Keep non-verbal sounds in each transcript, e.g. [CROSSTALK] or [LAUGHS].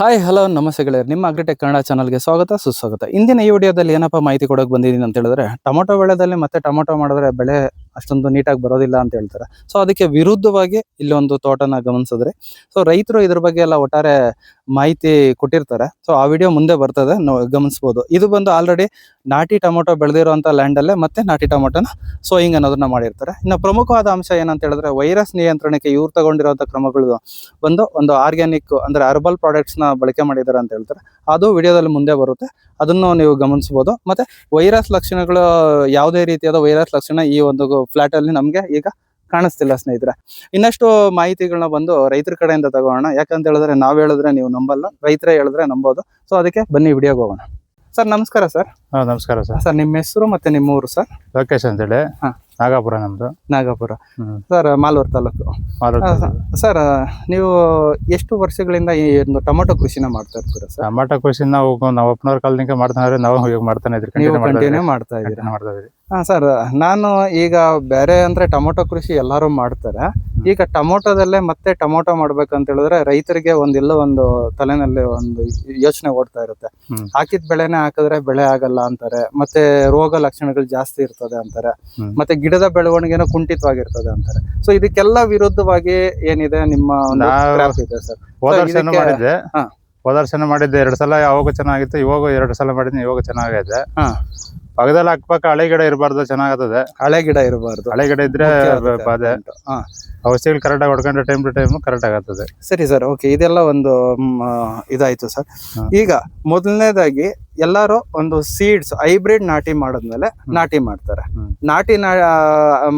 Hi hello ನಮಸ್ತೆಗಳೇ ನಿಮ್ಮ agritech Kannada ಚಾನಲ್ಗೆ ಸ್ವಾಗತ, ಸುಸ್ವಾಗತ. ಇಂದಿನ ಈ ವಿಡಿಯೋದಲ್ಲಿ ಏನಪ್ಪ ಮಾಹಿತಿ ಕೊಡೋಕೆ ಬಂದಿದ್ದೀನಿ ಅಂತ ಹೇಳಿದ್ರೆ, ಟೊಮೊಟೊ ಬೆಳೆದಲ್ಲಿ ಮತ್ತೆ ಟೊಮೊಟೊ ಮಾಡಿದ್ರೆ ಬೆಳೆ ಅಷ್ಟೊಂದು ನೀಟಾಗಿ ಬರೋದಿಲ್ಲ ಅಂತ ಹೇಳ್ತಾರೆ. ಸೊ ಅದಕ್ಕೆ ವಿರುದ್ಧವಾಗಿ ಇಲ್ಲಿ ಒಂದು ತೋಟನ ಗಮನಿಸಿದ್ರೆ ಸೊ ರೈತರು ಇದ್ರ ಬಗ್ಗೆ ಎಲ್ಲ ಒಟ್ಟಾರೆ ಮಾಹಿತಿ ಕೊಟ್ಟಿರ್ತಾರೆ. ಸೊ ಆ ವಿಡಿಯೋ ಮುಂದೆ ಬರ್ತದೆ ಗಮನಿಸ್ಬೋದು. ಇದು ಬಂದು ಆಲ್ರೆಡಿ ನಾಟಿ ಟೊಮೊಟೊ ಲ್ಯಾಂಡ್ ಅಲ್ಲೇ ಮತ್ತೆ ನಾಟಿ ಟೊಮೊಟೊನ ಸೋಯಿಂಗ್ ಅನ್ನೋದನ್ನ ಮಾಡಿರ್ತಾರೆ. ಇನ್ನು ಪ್ರಮುಖವಾದ ಅಂಶ ಏನಂತ ಹೇಳಿದ್ರೆ, ವೈರಸ್ ನಿಯಂತ್ರಣಕ್ಕೆ ಇವ್ರು ತಗೊಂಡಿರೋಂಥ ಕ್ರಮಗಳು ಬಂದು ಒಂದು ಆರ್ಗ್ಯಾನಿಕ್ ಅಂದ್ರೆ ಅರ್ಬಲ್ ಪ್ರಾಡಕ್ಟ್ಸ್ನ ಬಳಕೆ ಮಾಡಿದ್ದಾರೆ ಅಂತ ಹೇಳ್ತಾರೆ. ಅದು ವಿಡಿಯೋದಲ್ಲಿ ಮುಂದೆ ಬರುತ್ತೆ. ಅದನ್ನು ನೀವು ಗಮನಿಸಬಹುದು ಮತ್ತೆ ವೈರಸ್ ಲಕ್ಷಣಗಳು ಯಾವುದೇ ರೀತಿಯಾದ ವೈರಸ್ ಲಕ್ಷಣ ಈ ಒಂದು ಫ್ಲಾಟ್ ಅಲ್ಲಿ ನಮ್ಗೆ ಈಗ ಕಾಣಿಸ್ತಿಲ್ಲ ಸ್ನೇಹಿತರೆ. ಇನ್ನಷ್ಟು ಮಾಹಿತಿಗಳನ್ನ ಬಂದು ರೈತರ ಕಡೆಯಿಂದ ತಗೋಣ. ಯಾಕಂತ ಹೇಳಿದ್ರೆ ನಾವ್ ಹೇಳಿದ್ರೆ ನೀವು ನಂಬಲ್ಲ ರೈತರೇ ಹೇಳಿದ್ರೆ ನಂಬೋದು. ಸೊ ಅದಕ್ಕೆ ಬನ್ನಿ ವಿಡಿಯೋಗೆ ಹೋಗೋಣ. ಸರ್ ನಮಸ್ಕಾರ ಸರ್ ಹಾ ನಮಸ್ಕಾರ ಸರ್ ಸರ್ ನಿಮ್ಮ ಹೆಸರು ಮತ್ತೆ ನಿಮ್ಮ ಊರು ಸರ್ ಲೋಕೇಶ್ ಅಂತೇಳಿ ಹಾ. ನಾಗಾಪುರ ನಮ್ದು. ನಾಗಪುರ. ಹ್ಮ್. ಸರ್ ಮಾಲೂರು ತಾಲೂಕು. ಮಾಲೂರು ಆ, ಸರ್ ನೀವು ಎಷ್ಟು ವರ್ಷಗಳಿಂದ ಈ ಒಂದು ಟೊಮೊಟೊ ಕೃಷಿನ ಮಾಡ್ತಾ ಇರ್ತೀರಾ ಸರ್ ಟಮಾಟೋ ಕೃಷಿ ನಾವು ನಾವು ಕಾಲದಿಂದ ಮಾಡ್ತಾನೆ ನಾವು ಈಗ ಮಾಡ್ತಾನೆ ಇದ್ರಿ ನೀವು ಕಂಟಿನ್ಯೂ ಮಾಡ್ತಾ ಇದ್ದೀರಿ? ಮಾಡ್ತಾ ಮಾಡ್ತಾ ಇದ್ರಿ ಹಾ ಸರ್ ನಾನು ಈಗ ಬೇರೆ ಅಂದ್ರೆ ಟೊಮೊಟೊ ಕೃಷಿ ಎಲ್ಲರೂ ಮಾಡ್ತಾರೆ. ಈಗ ಟೊಮೊಟೊದಲ್ಲೇ ಮತ್ತೆ ಟೊಮೊಟೊ ಮಾಡ್ಬೇಕಂತ ಹೇಳಿದ್ರೆ ರೈತರಿಗೆ ಒಂದಿಲ್ಲ ಒಂದು ತಲೆನಲ್ಲಿ ಒಂದು ಯೋಚನೆ ಓಡ್ತಾ ಇರುತ್ತೆ. ಹಾಕಿದ ಬೆಳೆನೇ ಹಾಕಿದ್ರೆ ಬೆಳೆ ಆಗಲ್ಲ ಅಂತಾರೆ. ಮತ್ತೆ ರೋಗ ಲಕ್ಷಣಗಳು ಜಾಸ್ತಿ ಇರ್ತದೆ ಅಂತಾರೆ. ಮತ್ತೆ ಗಿಡದ ಬೆಳವಣಿಗೆನ ಕುಂಠಿತವಾಗಿರ್ತದೆ ಅಂತಾರೆ. ಸೊ ಇದಕ್ಕೆಲ್ಲ ವಿರುದ್ಧವಾಗಿ ಏನಿದೆ ನಿಮ್ಮ ಇದೆ ಸರ್? ಮಾಡಿದ್ದೆ. ಹಾ. ಹೋದ ವರ್ಷನೂ ಮಾಡಿದ್ದೆ. ಎರಡು ಸಲ ಯಾವಾಗ ಚೆನ್ನಾಗಿತ್ತು ಇವಾಗ ಎರಡು ಸಲ ಮಾಡಿದ್ದೆ ಇವಾಗ ಚೆನ್ನಾಗೈತೆ. ಹಾ. ಪಕ್ಕದಲ್ಲಿ ಅಕ್ಕಪಕ್ಕ ಹಳೆ ಗಿಡ ಇರಬಾರ್ದು ಚೆನ್ನಾಗತ್ತದೆ. ಹಳೆ ಗಿಡ ಇರಬಾರ್ದು. ಹಳೆ ಗಿಡ ಇದ್ರೆ ಬಾಧೆ. ಔಷಧಿಗಳು ಕರೆಕ್ಟ್ ಆಗಿ ಹೊಡ್ಕೊಂಡ್ರೆ ಟೈಮ್ ಟು ಟೈಮ್ ಕರೆಕ್ಟ್ ಆಗತ್ತದೆ. ಸರಿ ಸರ್ ಓಕೆ ಇದೆಲ್ಲ ಒಂದು ಇದಾಯ್ತು ಸರ್. ಈಗ ಮೊದಲನೇದಾಗಿ ಎಲ್ಲರೂ ಒಂದು ಸೀಡ್ಸ್ ಹೈಬ್ರಿಡ್ ನಾಟಿ ಮಾಡಿದ್ಮೇಲೆ ನಾಟಿ ಮಾಡ್ತಾರೆ. ನಾಟಿ ನಾ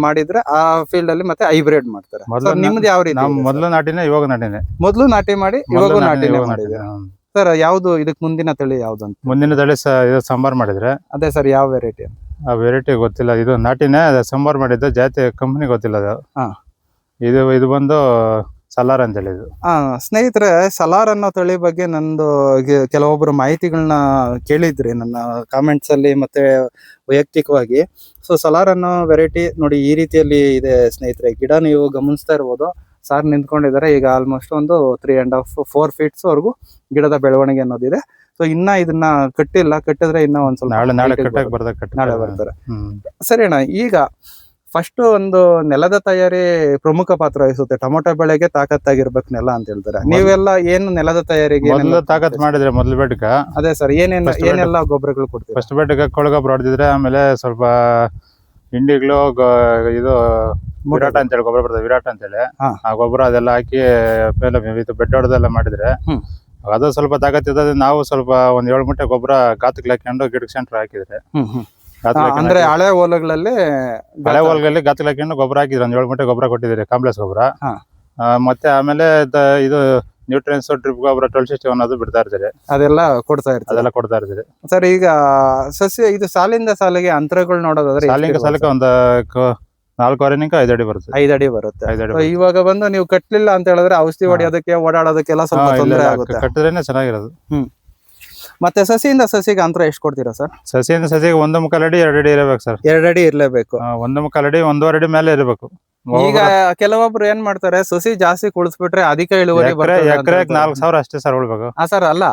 ಮಾಡಿದ್ರೆ ಆ ಫೀಲ್ಡ್ ಅಲ್ಲಿ ಮತ್ತೆ ಹೈಬ್ರಿಡ್ ಮಾಡ್ತಾರೆ. ನಿಮ್ದು ಯಾವ ರೀತಿ ಮೊದಲು ನಾಟಿನೇ ಇವಾಗ ನಾಟಿನೇ. ಮೊದಲು ನಾಟಿ ಮಾಡಿ ಇವಾಗ ನಾಟಿ ನಾಟಿನೇ, ನಾಟಿನೇ. ಸರ್ ಯಾವ್ದು ಇದಕ್ ಮುಂದಿನ ತಳಿ ಯಾವ್ದು ಅಂತ? ಮುಂದಿನ ತಳಿ ಸ ಇದು ಸಾಂಬಾರ್ ಮಾಡಿದ್ರೆ. ಅದೇ ಸರ್ ಯಾವ ವೆರೈಟಿ ಆ ವೆರೈಟಿ ಗೊತ್ತಿಲ್ಲ. ಇದು ನಾಟಿನೇ ಅದು ಸಾಂಬಾರ್ ಮಾಡಿದ್ದು ಜಾತಿ ಕಂಪ್ನಿ ಗೊತ್ತಿಲ್ಲ ಅದು. ಹಾ. ಇದು ಇದು ಬಂದು ಸಲಾರ್ ಅಂತ ಹೇಳಿದ್ರು ಆ ಸ್ನೇಹಿತರೆ ಸಲಾರ್ ಅನ್ನೋ ತಳಿ ಬಗ್ಗೆ ನಂದು ಗೆ- ಕೆಲವೊಬ್ರು ಮಾಹಿತಿಗಳನ್ನ ಕೇಳಿದ್ರಿ ನನ್ನ ಕಾಮೆಂಟ್ಸ್ ಅಲ್ಲಿ ಮತ್ತೆ ವೈಯಕ್ತಿಕವಾಗಿ. ಸೊ ಸಲಾರ್ ಅನ್ನೋ ವೆರೈಟಿ ನೋಡಿ ಈ ರೀತಿಯಲ್ಲಿ ಇದೆ ಸ್ನೇಹಿತರೆ. ಗಿಡ ನೀವು ಗಮನಿಸ್ತಾ ಇರ್ಬೋದು. ಸಾರ್ ನಿಂತ್ಕೊಂಡಿದ್ದಾರೆ. ಈಗ ಆಲ್ಮೋಸ್ಟ್ ಒಂದು three and half four feets ವರೆಗೂ ಗಿಡದ ಬೆಳವಣಿಗೆ ಅನ್ನೋದಿದೆ ಸೊ ಇನ್ನ ಇದನ್ನ ಕಟ್ಟಿಲ್ಲ ಕಟ್ಟಿದ್ರೆ ಇನ್ನ ಒಂದ್ ಸ್ವಲ್ಪ ನಾಳೆ ನಾಳೆ ಬರ್ತಾರೆ. ಸರಿ ಅಣ್ಣ ಈಗ ಫಸ್ಟ್ ಒಂದು ನೆಲದ ತಯಾರಿ ಪ್ರಮುಖ ಪಾತ್ರ ವಹಿಸುತ್ತೆ. ಟೊಮೊಟೊ ಬೆಳೆಗೆ ತಾಕತ್ತಾಗಿರ್ಬೇಕು ನೆಲ ಅಂತ ಹೇಳ್ತಾರೆ. ನೀವೆಲ್ಲ ಏನು ನೆಲದ ತಯಾರಿಗೆ ತಾಕತ್ ಮಾಡಿದ್ರೆ ಮೊದಲು ಬೆಡ್ಕ. ಅದೇ ಸರ್ ಏನೇನು ಏನೆಲ್ಲ ಗೊಬ್ಬರಗಳು ಕೊಡ್ತೀವಿ ಫಸ್ಟ್ ಬೆಡ್ಕ ಕೊಳಗೊಬ್ಬರ ಹೊಡೆದಿದ್ರೆ ಆಮೇಲೆ ಸ್ವಲ್ಪ ಹಿಂಡಿಗಳು ಇದು ವಿರಾಟ ಅಂತೇಳಿ ಗೊಬ್ಬರ ಬರ್ತದೆ ವಿರಾಟ ಅಂತೇಳಿ ಹೇಳಿ. ಆ ಗೊಬ್ಬರ ಅದೆಲ್ಲ ಹಾಕಿ ಮೇಲೆ ಇದು ಬೆಡ್ ಹೊಡೆದೆಲ್ಲ ಮಾಡಿದ್ರೆ. ಅದು ಸ್ವಲ್ಪ ತಾಕತ್ತಿದ. ನಾವು ಸ್ವಲ್ಪ ಒಂದ್ ಏಳು ಮುಟ್ಟೆ ಗೊಬ್ಬರ ಗಾತಕ್ಕೆ ಹಾಕೊಂಡು ಗಿಡಕ್ಕೆ ಸೆಂಟ್ರ್ ಹಾಕಿದ್ರೆ. ಅಂದ್ರೆ ಹಳೆ ಹೊಲಗಳಲ್ಲಿ ಹಳೆ ಹೋಲಗಳಲ್ಲಿ ಗಾತಕ್ಕೆ ಹಾಕೊಂಡು ಗೊಬ್ಬರ ಹಾಕಿದ್ರೆ. ಒಂದ್ ಏಳು ಮುಟ್ಟೆ ಗೊಬ್ಬರ ಕೊಟ್ಟಿದ್ರೆ ಕಾಂಪ್ಲೆಕ್ಸ್ ಗೊಬ್ಬರ. ಮತ್ತೆ ಆಮೇಲೆ ಇದು ನ್ಯೂಟ್ರಿಯನ್ಸ್ ಟ್ರಿಪ್ ಗೊಬ್ಬರ ಒನ್ ಅದು ಬಿಡ್ತಾ ಇರ್ತಾರೆ. ಅದೆಲ್ಲ ಕೊಡ್ತಾ ಇರ್ತಾರೆ. ಅದೆಲ್ಲ ಕೊಡ್ತಾ ಇರ್ತದೆ ಸರ್ ಈಗ ಸಸ್ಯ ಇದು ಸಾಲಿಂದ ಸಾಲಿಗೆ ಅಂತರಗಳು ನೋಡೋದಾದ್ರೆ ಸಾಲಿಂದ ಸಾಲಕ್ಕೆ? ಒಂದು ನಾಲ್ಕೂವರೆನಿಂಕ ಐದು ಅಡಿ ಬರುತ್ತೆ. ಐದ್ ಅಡಿ ಬರುತ್ತೆ. ಐದು ಅಡಿ ಇವಾಗ ಬಂದು ನೀವು ಕಟ್ಲಿಲ್ಲ ಅಂತ ಹೇಳಿದ್ರೆ ಔಷಧಿ ಹೊಡಿ ಹೊಡೆಯೋದಕ್ಕೆ ಓಡಾಡೋದಕ್ಕೆಲ್ಲ ಸ್ವಲ್ಪ ತೊಂದರೆ ಆಗುತ್ತೆ. ಕಟ್ಟಿದ್ರೇನೆ ಚೆನ್ನಾಗಿರೋದು. ಮತ್ತೆ ಸಸಿಯಿಂದ ಸಸಿಗೆ ಅಂತರ ಎಷ್ಟು ಕೊಡ್ತೀರಾ ಸರ್? ಸಸಿಯಿಂದ ಸಸಿಗೆ ಒಂದು ಮುಕ್ಕಾಲು ಅಡಿ ಎರಡು ಅಡಿ ಇರಬೇಕು ಸರ್. ಎರಡ್ ಅಡಿ ಇರಲೇಬೇಕು. ಒಂದು ಮುಕ್ಕಾಲಡಿ ಒಂದೂವರೆ ಅಡಿ ಮೇಲೆ ಇರಬೇಕು. ಈಗ ಕೆಲವೊಬ್ರು ಏನ್ ಮಾಡ್ತಾರೆ ಸಸಿ ಜಾಸ್ತಿ ಕುಳಿಸ್ಬಿಟ್ರೆ ಅಧಿಕ ಇಳುವರಿ ಎಕರೆ ಎಕರೆಗೆ ನಾಲ್ಕು ಸಾವಿರ ಅಷ್ಟೇ ಸರ್ ಉಳ್ಬೇಕು. ಹಾ ಸರ್ ಅಲ್ಲ.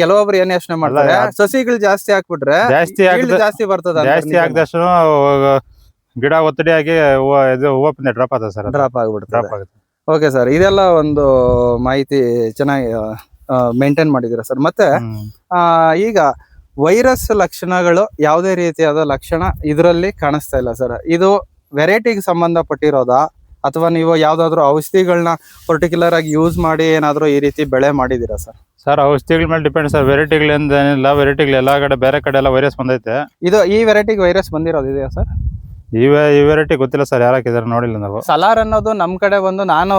ಕೆಲವೊಬ್ರು ಏನ್ ಯೋಚನೆ ಮಾಡ್ತಾರೆ ಸಸಿಗಳು ಜಾಸ್ತಿ ಹಾಕ್ಬಿಟ್ರೆ ಜಾಸ್ತಿ ಜಾಸ್ತಿ ಬರ್ತದ ಜಾಸ್ತಿ ಆಗದಷ್ಟು ಗಿಡ ಒತ್ತಡಿ ಆಗಿ ಇದು ಹೂವ ಡ್ರಾಪ್ ಆಗ್ತದೆ ಸರ್ ಡ್ರಾಪ್ ಆಗ್ಬಿಡ್ತು ಡ್ರಾಪ್ ಆಗುತ್ತೆ. ಓಕೆ ಸರ್ ಇದೆಲ್ಲ ಒಂದು ಮಾಹಿತಿ ಚೆನ್ನಾಗಿ ಮೇಂಟೈನ್ ಮಾಡಿದೀರಾ ಸರ್ ಮತ್ತೆ ಆ, ಈಗ ವೈರಸ್ ಲಕ್ಷಣಗಳು ಯಾವುದೇ ರೀತಿಯಾದ ಲಕ್ಷಣ ಇದರಲ್ಲಿ ಕಾಣಿಸ್ತಾ ಇಲ್ಲ ಸರ್ ಇದು ವೆರೈಟಿಗೆ ಸಂಬಂಧಪಟ್ಟಿರೋದಾ? ಅಥವಾ ನೀವು ಯಾವ್ದಾದ್ರು ಔಷಧಿಗಳನ್ನ ಪರ್ಟಿಕ್ಯುಲರ್ ಆಗಿ ಯೂಸ್ ಮಾಡಿ ಏನಾದ್ರು ಈ ರೀತಿ ಬೆಳೆ ಮಾಡಿದೀರಾ ಸರ್? ಸರ್ ಔಷಧಿಗಳ ಮೇಲೆ ಡಿಪೆಂಡ್ ಸರ್. ವೆರೈಟಿಗಳಿಂದ ಏನಿಲ್ಲ ವೆರೈಟಿಗಳು ಎಲ್ಲಾ ಕಡೆ ಬೇರೆ ಕಡೆ ಎಲ್ಲ ವೈರಸ್ ಬಂದೈತೆ. ಇದು ಈ ವೆರೈಟಿಗೆ ವೈರಸ್ ಬಂದಿರೋದು ಇದೆಯಾ ಸರ್? ಈ ಈ ವೆರೈಟಿ ಗೊತ್ತಿಲ್ಲ ಸರ್ ಯಾರು ಹಾಕಿದಾರೆ ನೋಡಿಲ್ಲ ನಾವು. ಸಲಾರ್ ಅನ್ನೋದು ನಮ್ ಕಡೆ ಬಂದು ನಾನು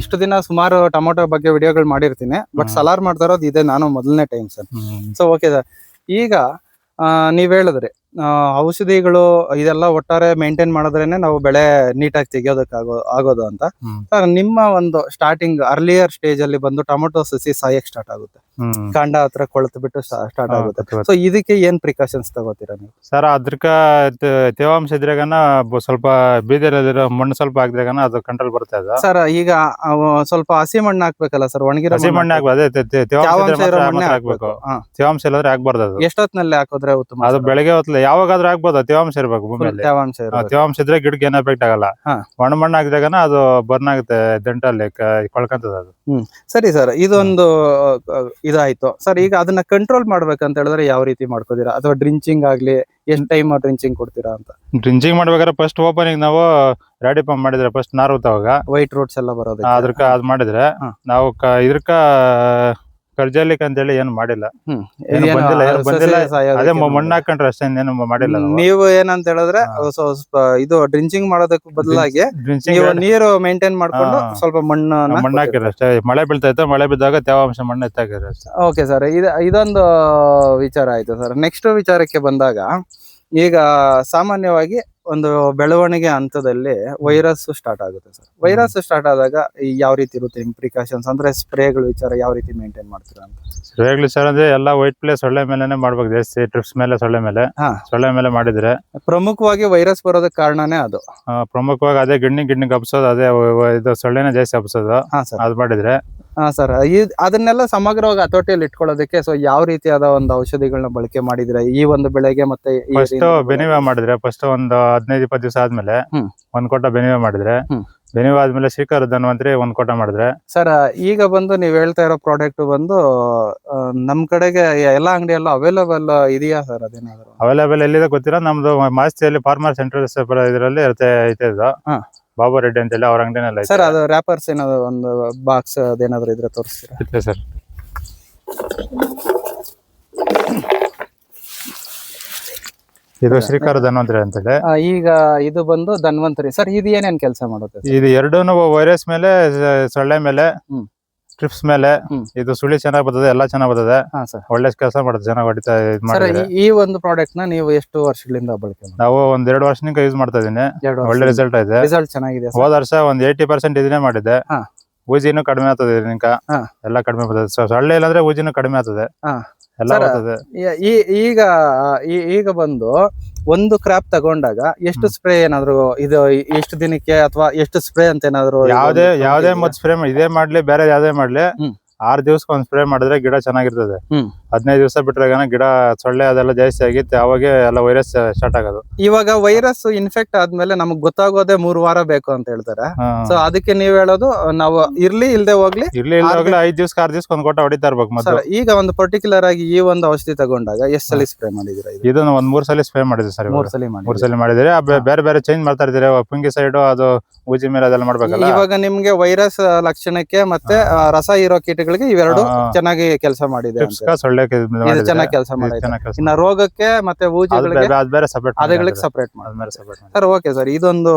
ಇಷ್ಟು ದಿನ ಸುಮಾರು ಟೊಮೊಟೊ ಬಗ್ಗೆ ವಿಡಿಯೋಗಳು ಮಾಡಿರ್ತೀನಿ. ಬಟ್ ಸಲಾರ್ ಮಾಡ್ತಾ ಇರೋದು ಇದೆ ನಾನು ಮೊದಲನೇ time sir. So okay sir. ಈಗ ನೀವು ಹೇಳಿದ್ರಿ. ಔಷಧಿಗಳು ಇದೆಲ್ಲ ಒಟ್ಟಾರೆ ಮೇಂಟೈನ್ ಮಾಡಿದ್ರೇನೆ ನಾವು ಬೆಳೆ ನೀಟಾಗಿ ತೆಗಿಯೋದಕ್ಕಾಗೋ ಆಗೋದು ಅಂತ. ಸರ್ ನಿಮ್ಮ ಒಂದು ಸ್ಟಾರ್ಟಿಂಗ್ ಅರ್ಲಿಯರ್ ಸ್ಟೇಜ್ ಅಲ್ಲಿ ಬಂದು ಟೊಮೊಟೊ ಸಸಿ ಸಾಯಕ್ ಸ್ಟಾರ್ಟ್ ಆಗುತ್ತೆ. ಕಾಂಡ ಹತ್ರ ಕೊಳತು ಬಿಟ್ಟು ಸ್ಟಾರ್ಟ್ ಆಗುತ್ತೆ. ಗೊತ್ತು, ಗೊತ್ತು. ಸೊ ಇದಕ್ಕೆ ಏನ್ ಪ್ರಿಕಾಷನ್ಸ್ ತಗೋತೀರಾ ನೀವು? ಸರ್ ಅದ್ರಕ ತೇವಾಂಶ ಇದ್ರಾಗನ ಸ್ವಲ್ಪ ಬೀದಿರಲ್ಲಿರೋ ಮಣ್ಣು ಸ್ವಲ್ಪ ಹಾಕಿದ್ರಾಗನ ಅದು ಕಂಟ್ರೋಲ್ ಬರುತ್ತೆ ಅದು. ಸರ್ ಈಗ ಸ್ವಲ್ಪ ಹಸಿ ಮಣ್ಣು ಹಾಕ್ಬೇಕಲ್ಲ ಸರ್ ಒಣಗಿರೋ ಹಸಿ ಮಣ್ಣು ಹಾಕ್ಬೇಕು ತೆ- ತೇವಾಂಶ ಹಾಕ್ಬೇಕು. ತೇವಾಂಶ ಇಲ್ಲದ್ರೆ ಹಾಕ್ಬಾರ್ದು ಅದು. ಎಷ್ಟೊತ್ನಲ್ಲಿ ಹಾಕಿದ್ರೆ ಉತ್ತಮ ಅದು? ಬೆಳಗ್ಗೆ ಹೊತ್ತಲ್ಲ ಯಾವಾಗಾದ್ರೂ ಹಾಕ್ಬೋದು ತೇವಾಂಶ ಇರ್ಬೇಕು ಭೂಮಿಯಲ್ಲಿ. ತೇವಾಂಶ. ತೇವಾಂಶ ಇದ್ರೆ ಗಿಡಕ್ಕೆ ಏನು ಎಫೆಕ್ಟ್ ಆಗಲ್ಲ. ಒಣ ಮಣ್ಣು ಹಾಕಿದಾಗನ ಅದು ಬರ್ನ್ ಆಗುತ್ತೆ ದಂಟಲ್ಲಿ ಕೊಳ್ಕಂತದ ಅದು. ಸರಿ ಸರ್ ಇದೊಂದು ಇದಾಯ್ತು. ಸರ್ ಈಗ ಅದನ್ನ ಕಂಟ್ರೋಲ್ ಮಾಡ್ಬೇಕಂತ ಹೇಳಿದ್ರೆ ಯಾವ ರೀತಿ ಮಾಡ್ಕೋತೀರಾ? ಅಥವಾ ಡ್ರಿಂಚಿಂಗ್ ಆಗ್ಲಿ ಎಷ್ಟು ಟೈಮ್ ಡ್ರಿಂಚಿಂಗ್ ಕೊಡ್ತೀರಾ ಅಂತ? ಡ್ರಿಂಚಿಂಗ್ ಮಾಡ್ಬೇಕಾದ್ರೆ ಫಸ್ಟ್ ಓಪನಿಂಗ್ ನಾವು ರಾಡಿ ಪಂಪ್ ಮಾಡಿದ್ರೆ ಫಸ್ಟ್ ನಾರು ಅವಾಗ ವೈಟ್ ರೋಡ್ಸ್ ಎಲ್ಲ ಬರೋದು ಅದ್ರಕ ಅದ್ ಮಾಡಿದ್ರೆ ನಾವು ಇದ್ರಕ ಕರ್ಜಲಿಕ್ ಏನು ಮಾಡಿಲ್ಲ. ಹ್ಮ್. ಏನು ಇದೇನು ಬಂದಿಲ್ಲ, ಏನು ಸಸ್ಯ ಬಂದಿಲ್ಲ. ಸಾಯೋದಕ್ಕೆ ಅದೇ ಏನು ಮಣ್ಣು ಹಾಕೊಂಡ್ರೆ ಅಷ್ಟೇ ಇನ್ನೇನು ಮಾಡಿಲ್ಲ ನಾವು. ಏನಂತ ಹೇಳಿದ್ರೆ ಸೊ- ಇದು ಡ್ರಿಂಚಿಂಗ್ ಮಾಡೋದಕ್ಕೆ ಬದಲಾಗಿ ನೀವು ನೀರು ಮೇಂಟೈನ್ ಮಾಡ್ಕೊಂಡು ಹಾ. ಸ್ವಲ್ಪ ಮಣ್ಣು ಮಣ್ಣು ಹಾಕಿದ್ರೆ ಅಷ್ಟೇ. ಮಳೆ ಬೀಳ್ತಾ ಇತ್ತು ಮಳೆ ಬಿದ್ದಾಗ ತೇವಾಂಶ ಮಣ್ಣು ಎತ್ತಾಕಿದ್ರೆ ಅಷ್ಟೇ. ಓಕೆ ಸರ್ ಇದು ಇದೊಂದು ವಿಚಾರ ಆಯ್ತು ಸರ್. ನೆಕ್ಸ್ಟ್ ವಿಚಾರಕ್ಕೆ ಬಂದಾಗ ಈಗ ಸಾಮಾನ್ಯವಾಗಿ ಒಂದು ಬೆಳವಣಿಗೆ ಹಂತದಲ್ಲಿ ವೈರಸ್ ಸ್ಟಾರ್ಟ್ ಆಗುತ್ತೆ ಸರ್. ವೈರಸ್ ಸ್ಟಾರ್ಟ್ ಆದಾಗ ಯಾವ ರೀತಿ ಇರುತ್ತೆ ಪ್ರಿಕಾಷನ್ಸ್ ಅಂದ್ರೆ ಸ್ಪ್ರೇಗಳು ವಿಚಾರ ಯಾವ ರೀತಿ ಮೇಂಟೈನ್ ಮಾಡ್ತೀರಾ ಅಂತ? ಸ್ಪ್ರೇಗಳು ಸರ್ ಅಂದ್ರೆ ಎಲ್ಲ ವೈಟ್ ಪ್ಲೇಸ್ ಸೊಳ್ಳೆ ಮೇಲೆನೆ ಮಾಡ್ಬೇಕು ಜಾಸ್ತಿ ಟ್ರಿಪ್ಸ್ ಮೇಲೆ ಸೊಳ್ಳೆ ಮೇಲೆ. ಹಾ. ಸೊಳ್ಳೆ ಮೇಲೆ ಮಾಡಿದ್ರೆ ಪ್ರಮುಖವಾಗಿ ವೈರಸ್ ಬರೋದಕ್ಕೆ ಕಾರಣನೇ ಅದು. ಆ, ಪ್ರಮುಖವಾಗಿ ಅದೇ ಗಿಣ್ಣಿ ಗಿಣ್ಣಿಗೆ ಹಬ್ಸೋದು ಅದೇ ವ- ವ- ಇದು ಸೊಳ್ಳೆನೇ ಜಾಸ್ತಿ ಹಬ್ಸೋದು. ಹಾ ಸರ್. ಅದ್ ಮಾಡಿದ್ರೆ ಹಾ ಸರ್ ಅದನ್ನೆಲ್ಲ ಸಮಗ್ರವಾಗಿ ಹತೋಟಿಯಲ್ಲಿ ಇಟ್ಕೊಳ್ಳೋದಕ್ಕೆ ಸೊ ಯಾವ ರೀತಿಯಾದ ಒಂದು ಔಷಧಿಗಳನ್ನ ಬಳಕೆ ಮಾಡಿದ್ರೆ ಈ ಒಂದು ಬೆಳೆಗೆ ಮತ್ತೆ ಈ ಫಸ್ಟ್ ರೀತಿ ಬೆನಿವೆ ಮಾಡಿದ್ರೆ ಫಸ್ಟ್ ಒಂದು ಹದಿನೈದು ಇಪ್ಪತ್ತು ದಿವಸ ಆದ್ಮೇಲೆ ಹ್ಮ್. ಒಂದ್ ಕೋಟ ಬೆನಿವೆ ಮಾಡಿದ್ರೆ ಹ್ಮ್. ಬೆನಿವೆ ಆದ್ಮೇಲೆ ಶ್ರೀಕರ ಧನ್ವಂತರಿ ಒಂದ್ ಕೋಟ ಮಾಡಿದ್ರೆ. ಸರ್ ಈಗ ಬಂದು ನೀವ್ ಹೇಳ್ತಾ ಇರೋ ಪ್ರಾಡಕ್ಟ್ ಬಂದು ಆ, ನಮ್ ಕಡೆಗೆ ಎಲ್ಲಾ ಅಂಗಡಿಯಲ್ಲೂ ಅವೈಲೇಬಲ್ ಇದೆಯಾ ಸರ್ ಅದೇನಾದ್ರು? ಅವೈಲೇಬಲ್ ಎಲ್ಲಿದೆ ಗೊತ್ತಿಲ್ಲ. ನಮ್ದು ಮಾಸ್ತಿಯಲ್ಲಿ ಫಾರ್ಮರ್ ಸೆಂಟರ್ ಇದರಲ್ಲಿ ಇರುತ್ತೆ ಐತೆ ಇದು ಹಾ. ಬಾಬು ರೆಡ್ಡಿ ಅಂತೇಳಿ ಅವ್ರ ಅಂಗಡಿನಲ್ಲಿ ಸರ್ ಅದು ರ್ಯಾಪರ್ಸ್ ಏನಾದ್ರು ಒಂದು ಬಾಕ್ಸ್ ಅದೇನಾದ್ರು ಇದ್ರೆ ತೋರಿಸ್ತೀರಾ? ಐತೆ ಸರ್. ಇದು ಶ್ರೀಕಾರ ಧನ್ವಂತರಿ ಅಂತೇಳಿ. ಆ, ಈಗ ಇದು ಬಂದು ಧನ್ವಂತರಿ. ಸರ್ ಇದು ಏನೇನ್ ಕೆಲಸ ಮಾಡುತ್ತೆ? ಇದು ಎರಡೂನು ವೈರಸ್ ಮೇಲೆ ಸ- ಸೊಳ್ಳೆ ಮೇಲೆ ಹ್ಮ್. ಟ್ರಿಪ್ಸ್ ಮೇಲೆ ಇದು ಸುಳಿ ಚೆನ್ನಾಗಿ ಬರ್ತದೆ ಎಲ್ಲಾ ಚೆನ್ನಾಗಿ ಬರ್ತದೆ. ಹಾ ಸರ್ ಒಳ್ಳೆ ಕೆಲಸ ಮಾಡುತ್ತೆ ಚೆನ್ನಾಗಿ ಹೊಡಿತಾ ಇದ್ ಸರ್ ಮಾಡಿದ್ರೆ ಈ ಒಂದು ಪ್ರಾಡಕ್ಟ್ನ ನೀವು ಎಷ್ಟು ವರ್ಷಗಳಿಂದ ಬಳಕೆ ನಾವು ಒಂದ್ ಎರಡು ವರ್ಷದಿಂದ ಯೂಸ್ ಮಾಡ್ತಾ ಇದೀನಿ. ಒಳ್ಳೆ ರಿಸಲ್ಟ್ ಇದೆ ರಿಸಲ್ಟ್ ಚೆನ್ನಾಗಿದೆ sir. ಹೋದ ವರ್ಷ ಒಂದ್ ಏಯ್ಟಿ ಪರ್ಸೆಂಟ್ ಇದನ್ನೇ ಮಾಡಿದ್ದೆ. ಹಾ. ಊಜಿನೂ ಕಡಿಮೆ ಆಗ್ತದೆ ಇದರಿಂದ ಹಾ. ಎಲ್ಲ ಕಡಿಮೆ ಬರ್ತದೆ. ಸೊ ಸೊಳ್ಳೆ ಇಲ್ಲಾಂದ್ರೆ ಊಜಿನೂ ಕಡಿಮೆ ಆಗ್ತದೆ. ಹಾ. ಎಲ್ಲ ಸರ್, ಬರ್ತದೆ. ಈ- ಈ- ಈಗ ಈ- ಈಗ ಬಂದು ಒಂದು ಕ್ರಾಪ್ ತಗೊಂಡಾಗ ಎಷ್ಟು ಸ್ಪ್ರೇ ಏನಾದ್ರು ಇದು ಎಷ್ಟು ದಿನಕ್ಕೆ ಅಥವಾ ಎಷ್ಟು ಸ್ಪ್ರೇ ಅಂತ ಏನಾದ್ರು ಯಾವ್ದೇ ಯಾವ್ದೇ? ಮತ್ ಸ್ಪ್ರೇ ಇದೇ ಮಾಡ್ಲಿ ಬೇರೆ ಯಾವ್ದೇ ಮಾಡ್ಲಿ ಹ್ಮ್. ಆರ್ ದಿವ್ಸ ಒಂದ್ ಸ್ಪ್ರೇ ಮಾಡಿದ್ರೆ ಗಿಡ ಚೆನ್ನಾಗಿರ್ತದೆ. ಹದಿನೈದು ದಿವಸ ಬಿಟ್ರಾಗನ ಗಿಡ ಸೊಳ್ಳೆ ಅದೆಲ್ಲ ಜಾಸ್ತಿ ಆಗಿತ್ತು ಅವಾಗ ಎಲ್ಲ ವೈರಸ್ ಸ್ಟಾರ್ಟ್ ಆಗೋದು. ಇವಾಗ ವೈರಸ್ ಇನ್ಫೆಕ್ಟ್ ಆದ್ಮೇಲೆ ನಮಗ್ ಗೊತ್ತಾಗೋದೇ ಮೂರ್ ವಾರ ಬೇಕು ಅಂತ ಹೇಳ್ತಾರೆ. ಸೊ ಅದಕ್ಕೆ ನೀವ್ ಹೇಳೋದು ನಾವು ಇರ್ಲಿ ಇಲ್ದೆ ಹೋಗ್ಲಿ. ಇರ್ಲಿ ಇಲ್ಲ ಹೋಗ್ಲಿ ಐದ್ ದಿವ್ಸ ಆರ್ ದಿವ್ಸ ಒಂದ್ ಕೊಟ್ಟ ಹೊಡಿತಾ ಇರ್ಬೇಕು ಮತ್ತೆ ಈಗ ಒಂದು ಪರ್ಟಿಕ್ಯುಲರ್ ಆಗಿ ಈ ಒಂದು ಔಷಧಿ ತಗೊಂಡಾಗ ಎಷ್ಟ್ ಸಲ ಸ್ಪ್ರೇ ಮಾಡಿದೀರಾ ಇದನ್ನ ಒಂದ್ ಮೂರ್ ಸಲ ಸ್ಪ್ರೇ ಮಾಡಿದ್ವಿ ಸರ್ ಮೂರ್ ಸಲ ಮೂರ್ ಸಲ ಮಾಡಿದ್ರೆ ಬೇರೆ ಬೇರೆ ಚೇಂಜ್ ಮಾಡ್ತಾ ಇರ್ತೀರಿ ಪುಂಗಿ ಸೈಡ್ ಅದು ಊಜಿ ಮೇಲೆ ಅದೆಲ್ಲ ಮಾಡ್ಬೇಕಲ್ಲ? ಇವಾಗ ನಿಮ್ಗೆ ವೈರಸ್ ಲಕ್ಷಣಕ್ಕೆ ಮತ್ತೆ ರಸ ಇರೋ ಕೀಟಗಳಿಗೆ ಇವೆರಡು ಚೆನ್ನಾಗಿ ಕೆಲಸ ಮಾಡಿದೆ ಸೊಳ್ಳೆ ಚೆನ್ನಾಗಿ ಕೆಲಸ ಮಾಡಿದೆ. ಇನ್ನ ರೋಗಕ್ಕೆ ಮತ್ತೆ ಸಪರೇಟ್ ಅದಗಳಿಗೆ ಸಪರೇಟ್ ಮಾಡಿ. Sir okay sir. ಇದೊಂದು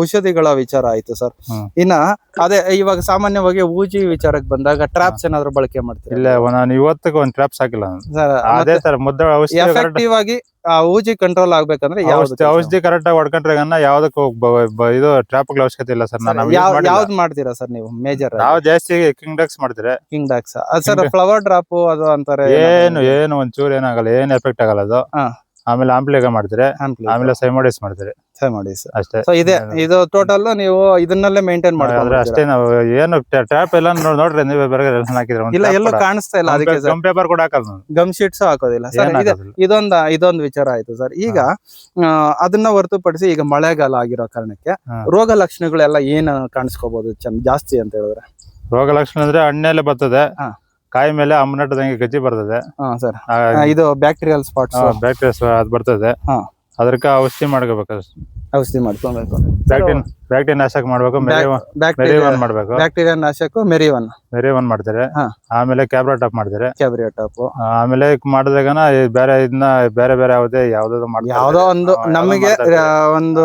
ಔಷಧಿಗಳ ವಿಚಾರ ಆಯ್ತು ಸರ್. ಇನ್ನ ಅದೇ ಇವಾಗ ಸಾಮಾನ್ಯವಾಗಿ ಊಜಿ ವಿಚಾರಕ್ಕೆ ಬಂದಾಗ ಟ್ರಾಪ್ಸ್ ಏನಾದ್ರು ಬಳಕೆ ಮಾಡ್ತೀವಿ ಇಲ್ಲ ನಾನು ಇವತ್ತಿಗೆ ಒಂದ್ ಟ್ರಾಪ್ಸ್ ಹಾಕಿಲ್ಲ. ಸರ್ ಅದೇ ತರ ಮುದ್ದೆ ಔಷಧಿ ಎಫೆಕ್ಟಿವ್ ಆಗಿ ಆ ಊಜಿ ಕಂಟ್ರೋಲ್ ಆಗ್ಬೇಕಂದ್ರೆ ಔಷಧಿ ಕರೆಕ್ಟ್ ಆಗಿ ಹೊಡ್ಕೊಂಡ್ರೆ ಯಾವ್ದಕ್ಕೂ ಬ- ಇದು ಟ್ರಾಪ್ ಅವಶ್ಯಕತೆ ಇಲ್ಲ ಸರ್ ಯಾವ್ದು ಮಾಡ್ತೀರಾ ಸರ್ ನೀವು? ಮೇಜರ್ ನಾವು ಜಾಸ್ತಿ ಕಿಂಗ್ ಡಾಕ್ಸ್ ಮಾಡ್ತೀರಾ ಕಿಂಗ್ ಡಾಕ್ಸ್ ಸರ್ ಫ್ಲವರ್ ಡ್ರಾಪ್ ಅದು ಅಂತಾರೆ ಏನು ಏನು ಒಂಚೂರು ಚೂರ್ ಏನಾಗಲ್ಲ ಏನ್ ಎಫೆಕ್ಟ್ ಆಗಲ್ಲ ಅದು. ಆಮೇಲೆ ಆಂಪ್ಲೇಗ ಮಾಡ್ತಾರೆ. ಆಮೇಲೆ ಸೈಮೋಡಿಸ್ ಮಾಡ್ತಾರೆ. ಸೈಮೋಡಿಸ್ ಅಷ್ಟೇ. ಸೊ ಇದೆ. ಇದು ಟೋಟಲ್ ನೀವು ಇದನ್ನಲ್ಲೇ ಮೇಂಟೈನ್ ಮಾಡಿದ್ರೆ ಅಷ್ಟೇ ನಾವು ಏನು ಟ್ಯಾಪ್ ಎಲ್ಲ ನೋಡ್- ನೋಡ್ರಿ ನೀವೇ ಬೇರೆ ಹಾಕಿದ್ರೆ ಇಲ್ಲ ಎಲ್ಲೂ ಕಾಣಿಸ್ತಾ ಇಲ್ಲ ಅದಕ್ಕೆ ಗಮ್ ಪೇಪರ್ ಕೂಡ ಹಾಕಲ್ಲ ಗಮ್ ಶೀಟ್ಸ್ ಹಾಕೋದಿಲ್ಲ. ಸರ್ ಇದೊಂದ್ ಇದೆ ಇದೊಂದು ವಿಚಾರ ಆಯ್ತು ಸರ್ ಈಗ ಅದನ್ನ ಹೊರತುಪಡಿಸಿ ಈಗ ಮಳೆಗಾಲ ಆಗಿರೋ ಕಾರಣಕ್ಕೆ ರೋಗ ಲಕ್ಷಣಗಳೆಲ್ಲ ಏನ್ ಕಾಣಿಸ್ಕೋಬಹುದು ಜಾಸ್ತಿ ಅಂತ ಹೇಳಿದ್ರೆ? ರೋಗ ಲಕ್ಷಣ ಅಂದ್ರೆ ಹಣ್ಣೆಲ್ಲ ಬರ್ತದೆ. ಕಾಯಿ ಮೇಲೆ ಅಮ್ಮನಟ್ಟದಂಗೆ ಗಜ್ಜಿ ಬರ್ತದೆ. ಹಾ ಸರ್. ಇದು ಬ್ಯಾಕ್ಟೀರಿಯಲ್ ಸ್ಪಾಟ್ಸ್ ಬ್ಯಾಕ್ಟೀರಿಯಾ ಅದು ಬರ್ತದೆ. ಹಾ. ಅದಕ್ಕೆ ಔಷಧಿ ಮಾಡ್ಕೋಬೇಕು ಔಷಧಿ ಮಾಡ್ಕೊಬೇಕು. ಬ್ಯಾಕ್ಟೀರಿಯಾ ಬ್ಯಾಕ್ಟೀರಿಯಾ ನಾಶಕ ಮಾಡಬೇಕು ಮೆರಿ ಮಾಡಬೇಕು. ಬ್ಯಾಕ್ಟೀರಿಯಾ ನಾಶಕ ಮೆರಿವನ್ ಮೆರಿ ಒನ್ ಮಾಡ್ತಾರೆ. ಆಮೇಲೆ ಕ್ಯಾಬ್ರಾ ಟಾಪ್ ಮಾಡ್ತಾರೆ. ಕ್ಯಾಬ್ರಿಯಾ ಟಾಪ್. ಆಮೇಲೆ ಮಾಡಿದಾಗನ ಬೇರೆ ಇದನ್ನ ಬೇರೆ ಬೇರೆ ಯಾವುದೇ ಯಾವ್ದಾದ್ರು ಮಾಡ್ತಾರೆ. ಯಾವ್ದೋ ಒಂದು ನಮಗೆ ಒಂದು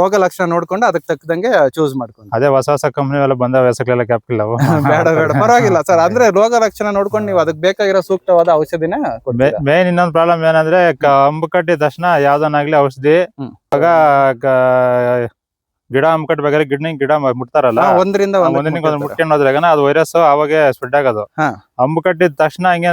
ರೋಗ ಲಕ್ಷಣ ನೋಡ್ಕೊಂಡು ಅದಕ್ಕೆ ತಕ್ಕದಂಗೆ ಚೂಸ್ ಮಾಡ್ಕೊಂಡು. ಅದೇ ಹೊಸ ಹೊಸ ಕಂಪ್ನಿ ಎಲ್ಲ ಬಂದ ಹೆಸರುಗಳೆಲ್ಲ ಕ್ಯಾಪಿಲ್ಲ [LAUGHS] ಬೇಡ ಬೇಡ ಪರವಾಗಿಲ್ಲ ಸರ್ ಅಂದ್ರೆ ರೋಗ ಲಕ್ಷಣ ನೋಡ್ಕೊಂಡು ನೀವು ಅದಕ್ಕೆ ಬೇಕಾಗಿರೋ ಸೂಕ್ತವಾದ ಔಷಧಿನ. ಮೇನ್ ಇನ್ನೊಂದು ಪ್ರಾಬ್ಲಮ್ ಏನಂದ್ರೆ ಕಂಬು ಕಟ್ಟಿದ ತಕ್ಷಣ ಯಾವ್ದನ್ನಾಗ್ಲಿ ಔಷಧಿ. ಹ್ಮ್. ಗಿಡ ಹಮ್ಕಟ್ಬೇಕಾದ್ರೆ ಗಿಡ ಗಿಡ ಮುಟ್ತಾರಲ್ಲ? ಒಂದ್ರಿಂದ. ಮುಟ್ಕೊಂಡು ಹೋದ್ರಾಗನ ಅದು ವೈರಸ್ ಅವಾಗೆ ಸ್ಪ್ರೆಡ್ ಆಗೋದು. ಅಂಬು ಕಟ್ಟಿದ ತಕ್ಷಣ ಹಂಗೆ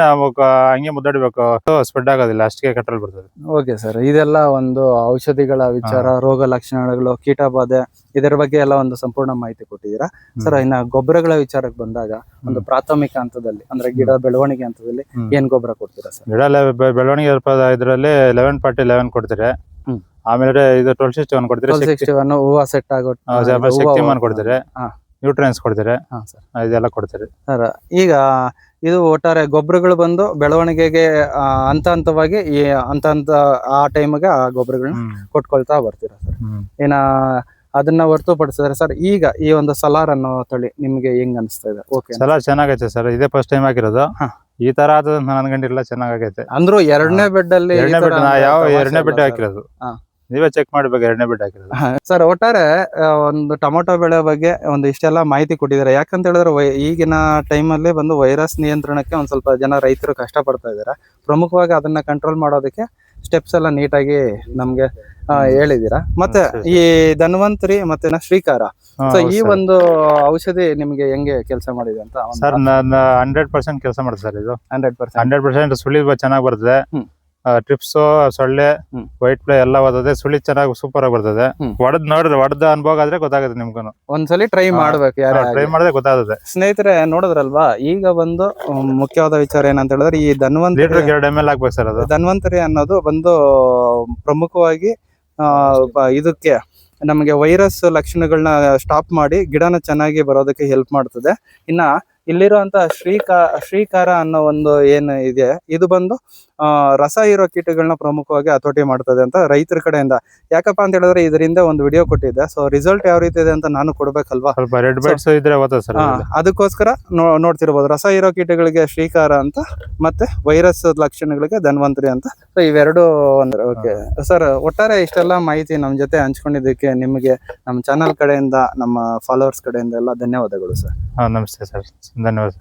ಹಂಗೆ ಮುದ್ದಾಡ್ಬೇಕು. ಸ್ಪ್ರೆಡ್ ಆಗೋದಿಲ್ಲ ಅಷ್ಟಕ್ಕೆ ಕಟ್ಟಲ್ ಬರ್ತದೆ. ಓಕೆ ಸರ್ ಇದೆಲ್ಲ ಒಂದು ಔಷಧಿಗಳ ವಿಚಾರ ರೋಗ ಲಕ್ಷಣಗಳು ಕೀಟ ಬಾಧೆ ಇದರ ಬಗ್ಗೆ ಎಲ್ಲ ಒಂದು ಸಂಪೂರ್ಣ ಮಾಹಿತಿ ಕೊಟ್ಟಿದ್ದೀರಾ? ಸರ್ ಇನ್ನ ಗೊಬ್ಬರಗಳ ವಿಚಾರಕ್ಕೆ ಬಂದಾಗ ಒಂದು ಪ್ರಾಥಮಿಕ ಹಂತದಲ್ಲಿ ಅಂದ್ರೆ ಗಿಡ ಬೆಳವಣಿಗೆ ಹಂತದಲ್ಲಿ. ಏನ್ ಗೊಬ್ಬರ ಕೊಡ್ತೀರಾ ಸರ್? ಗಿಡ ಬೆಳವಣಿಗೆ ಇದರಲ್ಲಿ ಲೆವೆನ್ ಪಾರ್ಟಿ ಲೆವೆನ್ ಕೊಡ್ತೀರಿ. ಆಮೇಲೆ ಇದು ಟ್ವೆಲ್ ಸಿಕ್ಸ್ಟಿ ಒನ್ ಕೊಡ್ತೀರಿ? ಶಕ್ತಿ- ಸಿಕ್ಸ್ಟಿ ಒನ್ ಹೂವು ಸೆಟ್ ಆಗೋ ಆ, ಆಮೇಲೆ ಶಕ್ತಿಮಾನ್ ಕೊಡ್ತೀರಿ? ಹಾ. ನ್ಯೂಟ್ರಿಯನ್ಸ್ ಕೊಡ್ತೀರಿ? ಹಾ ಸರ್. ಇದೆಲ್ಲ ಕೊಡ್ತೀರಿ? ಸರ್ ಈಗ ಇದು ಒಟ್ಟಾರೆ ಗೊಬ್ಬರಗಳು ಬಂದು ಬೆಳವಣಿಗೆಗೆ ಹಂತ ಹಂತವಾಗಿ ಈ ಹಂತ ಹಂತ ಆ ಟೈಮ್ಗೆ ಆ ಗೊಬ್ಬರಗಳನ್ನ ಕೊಟ್ಕೊಳ್ತಾ ಬರ್ತೀರಾ ಸರ್. ಏನ ಅದನ್ನ ಹೊರತುಪಡಿಸಿದ್ರೆ ಸರ್ ಈಗ ಈ ಒಂದು ಸಲಾರ್ ಅನ್ನೋ ತಳಿ ನಿಮ್ಗೆ ಹೆಂಗ್ ಅನಿಸ್ತಾ ಇದೆ? ಓಕೆ ಸಲ ಚೆನ್ನಾಗೈತೆ ಸರ್ ಇದೇ ಫಸ್ಟ್ ಟೈಮ್ ಆಗಿರೋದು. ಈ ತರ ಆದ ನನ್ಗಂಡಿಲ್ಲ ಚೆನ್ನಾಗೈತೆ. ಅಂದ್ರು ಎರಡನೇ ಬೆಡ್ ಅಲ್ಲಿ ಎರಡನೇ ಬೆಡ್ ನಾ ಯಾವ ಎರಡನೇ ಬೆಡ್ ಹಾಕಿರೋದು. ನೀವೇ ಚೆಕ್ ಮಾಡ್ಬೇಕು ಎರಡನೇ ಬೆಡ್ ಹಾಕಿರೋದು ಸರ್ ಒಟ್ಟಾರೆ ಒಂದು ಟೊಮೊಟೊ ಬೆಳೆ ಬಗ್ಗೆ ಒಂದು ಇಷ್ಟೆಲ್ಲ ಮಾಹಿತಿ ಕೊಟ್ಟಿದ್ದಾರೆ. ಯಾಕಂತ ಹೇಳಿದ್ರೆ ವೈ- ಈಗಿನ ಟೈಮಲ್ಲಿ ಬಂದು ವೈರಸ್ ನಿಯಂತ್ರಣಕ್ಕೆ ಒಂದ್ ಸ್ವಲ್ಪ ಜನ ರೈತರು ಕಷ್ಟ ಪಡ್ತಾ ಇದ್ದಾರೆ. ಪ್ರಮುಖವಾಗಿ ಅದನ್ನ ಕಂಟ್ರೋಲ್ ಮಾಡೋದಕ್ಕೆ ಸ್ಟೆಪ್ಸ್ ಎಲ್ಲ ನೀಟಾಗಿ ನಮ್ಗೆ ಹೇಳಿದೀರಾ ಮತ್ತೆ ಈ ಧನ್ವಂತರಿ ಮತ್ತೆ ಶ್ರೀಕಾರ. ಸೊ ಈ ಒಂದು ಔಷಧಿ ನಿಮ್ಗೆ ಹೆಂಗೆ ಕೆಲಸ ಮಾಡಿದೆ ಅಂತ ಸರ್ ನಾನು ಹಂಡ್ರೆಡ್ ಪರ್ಸೆಂಟ್ ಕೆಲಸ ಮಾಡುತ್ತೆ ಸರ್ ಇದು. ಹಂಡ್ರೆಡ್ ಪರ್ಸೆಂಟ್ ಹಂಡ್ರೆಡ್ ಪರ್ಸೆಂಟ್ ಸುಳಿ ಚೆನ್ನಾಗಿ ಬರ್ತದೆ. ಟ್ರಿಪ್ಸ್ ಸೊಳ್ಳೆ. ವೈಟ್ ಪ್ಲೇ ಎಲ್ಲ ಓದದೆ ಸುಳಿ ಚೆನ್ನಾಗಿ ಸೂಪರ್ ಆಗಿ ಬರ್ತದೆ ಒಡದ್ ನೋಡಿದ್ರೆ ಒಡದ ಅನುಭವ ಆದ್ರೆ ಗೊತ್ತಾಗುತ್ತೆ ನಿಮ್ಗೂ ಒಂದ್ಸಲಿ ಟ್ರೈ. ಮಾಡ್ಬೇಕು ಯಾರು ಟ್ರೈ. ಮಾಡಿದ್ರೆ ಗೊತ್ತಾಗುತ್ತೆ ಸ್ನೇಹಿತರೆ ನೋಡಿದ್ರಲ್ವಾ ಈಗ ಒಂದು ಮುಖ್ಯವಾದ ವಿಚಾರ ಏನಂತ ಹೇಳಿದ್ರೆ ಈ ಧನ್ವಂತರಿ ಲೀಟರ್ ಎರಡು ಎಂ ಎಲ್ ಹಾಕ್ಬೇಕು ಸರ್ ಅದು ಧನ್ವಂತರಿ ಅನ್ನೋದು ಬಂದು ಪ್ರಮುಖವಾಗಿ ಇದಕ್ಕೆ ನಮಗೆ ವೈರಸ್ ಲಕ್ಷಣಗಳನ್ನ ಸ್ಟಾಪ್ ಮಾಡಿ ಗಿಡನ ಚೆನ್ನಾಗಿ ಬರೋದಕ್ಕೆ ಹೆಲ್ಪ್ ಮಾಡ್ತದೆ ಇನ್ನ ಇಲ್ಲಿರುವಂತಹ ಶ್ರೀಕಾ ಶ್ರೀಕಾರ ಅನ್ನೋ ಒಂದು ಏನು ಇದೆ ಇದು ಬಂದು ರಸ ಇರೋ ಕೀಟಗಳನ್ನ ಪ್ರಮುಖವಾಗಿ ಹತೋಟಿ ಮಾಡ್ತದೆ ಅಂತ ರೈತರ ಕಡೆಯಿಂದ. ಯಾಕಪ್ಪ ಅಂತ ಹೇಳಿದ್ರೆ ಇದರಿಂದ ಒಂದು ವಿಡಿಯೋ ಕೊಟ್ಟಿದ್ದೆ. ಸೊ ರಿಸಲ್ಟ್ ಯಾವ ರೀತಿ ಇದೆ ಅಂತ ನಾನು ಕೊಡ್ಬೇಕಲ್ವಾ? ಅದಕ್ಕೋಸ್ಕರ ನೋಡ್ತಿರ್ಬೋದು. ರಸ ಇರೋ ಕೀಟಗಳಿಗೆ ಶ್ರೀಕಾರ ಅಂತ ಮತ್ತೆ ವೈರಸ್ ಲಕ್ಷಣಗಳಿಗೆ ಧನ್ವಂತರಿ ಅಂತ. ಸೊ ಇವೆರಡು ಅಂದ್ರೆ ಓಕೆ ಸರ್ ಒಟ್ಟಾರೆ ಇಷ್ಟೆಲ್ಲ ಮಾಹಿತಿ ನಮ್ಮ ಜೊತೆ ಹಂಚ್ಕೊಂಡಿದ್ದಕ್ಕೆ ನಿಮಗೆ ನಮ್ಮ ಚಾನಲ್ ಕಡೆಯಿಂದ ನಮ್ಮ ಫಾಲೋವರ್ಸ್ ಕಡೆಯಿಂದ ಎಲ್ಲ ಧನ್ಯವಾದಗಳು ಸರ್ ಹಾ ನಮಸ್ತೆ ಸರ್. ಧನ್ಯವಾದ.